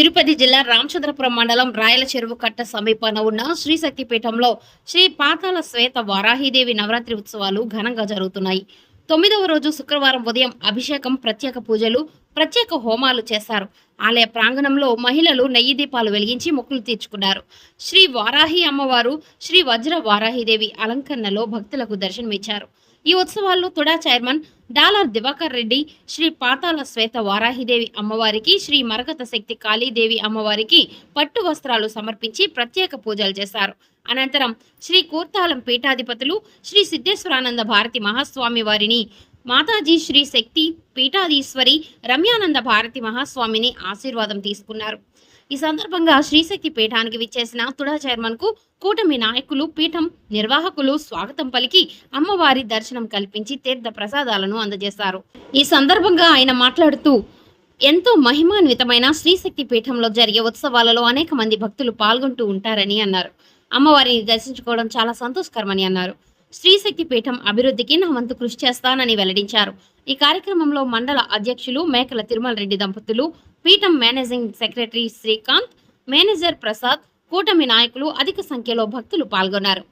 తిరుపతి జిల్లా రామచంద్రపురం మండలం రాయల చెరువు కట్ట సమీపాన ఉన్న శ్రీశక్తిపీఠంలో శ్రీ పాతాల శ్వేత వారాహిదేవి నవరాత్రి ఉత్సవాలు ఘనంగా జరుగుతున్నాయి. తొమ్మిదవ రోజు శుక్రవారం ఉదయం అభిషేకం ప్రత్యేక పూజలు ప్రత్యేక హోమాలు చేశారు. ఆలయ ప్రాంగణంలో మహిళలు నెయ్యి దీపాలు వెలిగించి మొక్కులు తీర్చుకున్నారు. శ్రీ వారాహి అమ్మవారు శ్రీ వజ్ర వారాహిదేవి అలంకరణలో భక్తులకు దర్శనమిచ్చారు. ఈ ఉత్సవాల్లో TUDA chairman dollar Divakar Reddy Shri Patala Shweta Varahidevi అమ్మవారికి శ్రీ మరకత శక్తి కాళీదేవి అమ్మవారికి పట్టు వస్త్రాలు సమర్పించి ప్రత్యేక పూజలు చేశారు. అనంతరం శ్రీ కూర్తాలం పీఠాధిపతులు శ్రీ సిద్ధేశ్వరానంద భారతి మహాస్వామి వారిని మాతాజీ శ్రీ శక్తి పీఠాధీశ్వరి రమ్యానంద భారతి మహాస్వామిని ఆశీర్వాదం తీసుకున్నారు. ఈ సందర్భంగా శ్రీశక్తి పీఠానికి విచ్చేసిన తుడా చైర్మన్కు కూటమి నాయకులు పీఠం నిర్వాహకులు స్వాగతం పలికి అమ్మవారి దర్శనం కల్పించి తీర్థ ప్రసాదాలను అందజేశారు. ఈ సందర్భంగా ఆయన మాట్లాడుతూ ఎంతో మహిమాన్వితమైన శ్రీశక్తి పీఠంలో జరిగే ఉత్సవాలలో అనేక మంది భక్తులు పాల్గొంటూ ఉంటారని అన్నారు. అమ్మవారిని దర్శించుకోవడం చాలా సంతోషకరమని అన్నారు. శ్రీశక్తి పీఠం అభివృద్ధికి నా వంతు కృషి చేస్తానని వెల్లడించారు. ఈ కార్యక్రమంలో మండల అధ్యక్షులు మేకల తిరుమల రెడ్డి దంపతులు పీఠం managing secretary Srikanth manager Prasad కూటమి నాయకులు అధిక సంఖ్యలో భక్తులు పాల్గొన్నారు.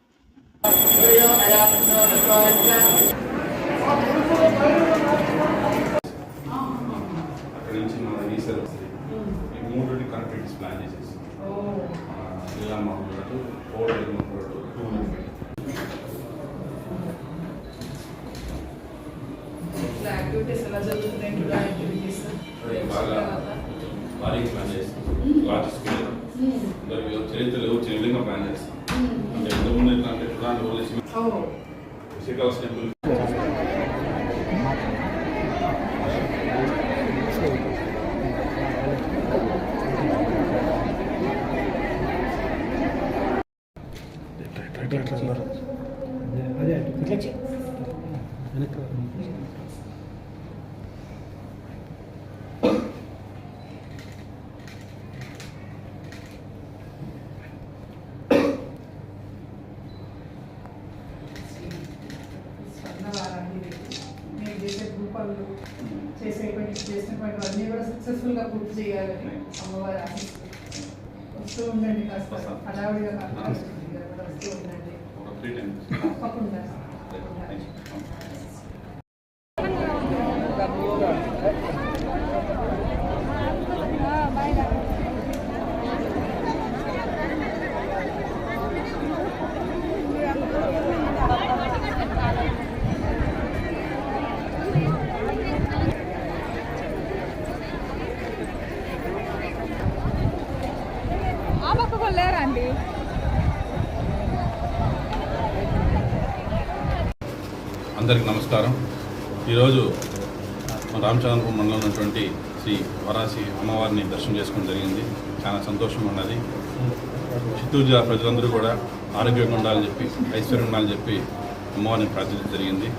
మూడు కనెక్టివిటీస్ ప్లాన్ చేసేసి బాగా భారీ ప్లాన్ చేస్తాం. లాజిస్టిక్ అందరికి చరిత్రలు వచ్చే విధంగా ప్లాన్ చేస్తాం. అంటే ఇంతకుముందు ఎట్లా అంటే ఓ. శ్రీకాళహస్తి టెంపుల్ అదే ఇట్లా. వెనక్కి. చేసేటువంటి చేసినటువంటి అన్నీ కూడా సక్సెస్ఫుల్గా పూర్తి చేయాలని అమ్మవారి ఆశిస్తుంది వస్తూ ఉండండి కాస్త. హడావుడిగా కాకుండా వస్తూ ఉండండి. తప్పకుండా. వాళ్ళు లేరండి. అందరికి నమస్కారం. ఈరోజు మన రామచంద్రపురం మండలం ఉన్నటువంటి శ్రీ వరాసి అమ్మవారిని దర్శనం చేసుకోవడం జరిగింది. చాలా సంతోషం ఉన్నది. చిత్తూరు జిల్లా ప్రజలందరూ కూడా ఆరోగ్యంగా ఉండాలని చెప్పి ఐశ్వర్యం ఉండాలని చెప్పి అమ్మవారిని ప్రార్థించడం జరిగింది.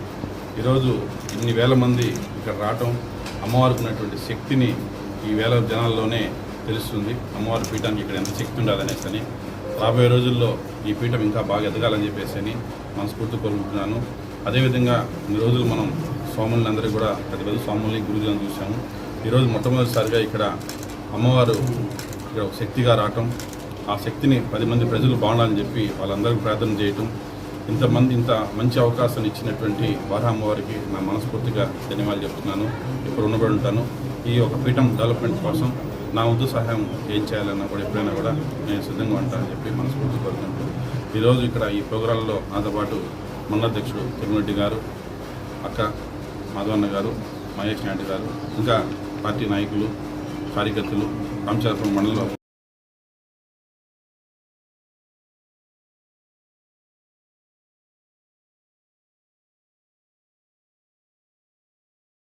ఈరోజు ఇన్ని వేల మంది ఇక్కడ రావటం అమ్మవారికి ఉన్నటువంటి శక్తిని ఈ వేల జనాల్లోనే తెలుస్తుంది. అమ్మవారి పీఠానికి ఇక్కడ ఎంత శక్తి ఉండాలనేసి అని రాబోయే రోజుల్లో ఈ పీఠం ఇంకా బాగా ఎదగాలని చెప్పేసి అని మనస్ఫూర్తి కోరుకుంటున్నాను. అదేవిధంగా ఇన్ని రోజులు మనం స్వాములని అందరూ కూడా పెద్ద పెద్ద స్వాముల్ని గురుజులను చూసాము ఈరోజు మొట్టమొదటిసారిగా ఇక్కడ అమ్మవారు ఇక్కడ ఒక శక్తిగా రావటం ఆ శక్తిని పది మంది ప్రజలు బాగుండాలని చెప్పి వాళ్ళందరికీ ప్రార్థన చేయటం ఇంతమంది ఇంత మంచి అవకాశం ఇచ్చినటువంటి వారామ్మవారికి నా మనస్ఫూర్తిగా ధన్యవాదాలు చెప్తున్నాను. ఇప్పుడు ఉండబడి ఉంటాను. ఈ ఒక పీఠం డెవలప్మెంట్ కోసం నా వంతు సహాయం ఏం చేయాలన్నా కూడా ఎప్పుడైనా కూడా నేను సిద్ధంగా ఉంటానని చెప్పి మనస్ఫూర్తి కోరుకుంటున్నాను. ఈరోజు ఇక్కడ ఈ ప్రోగ్రాంలో నాతో పాటు మండలాధ్యక్షుడు తిరుమరెడ్డి గారు అక్క మాధవన్న గారు మహేష్ నాయుడు గారు ఇంకా పార్టీ నాయకులు కార్యకర్తలు రామచంద్రపురం మండలంలో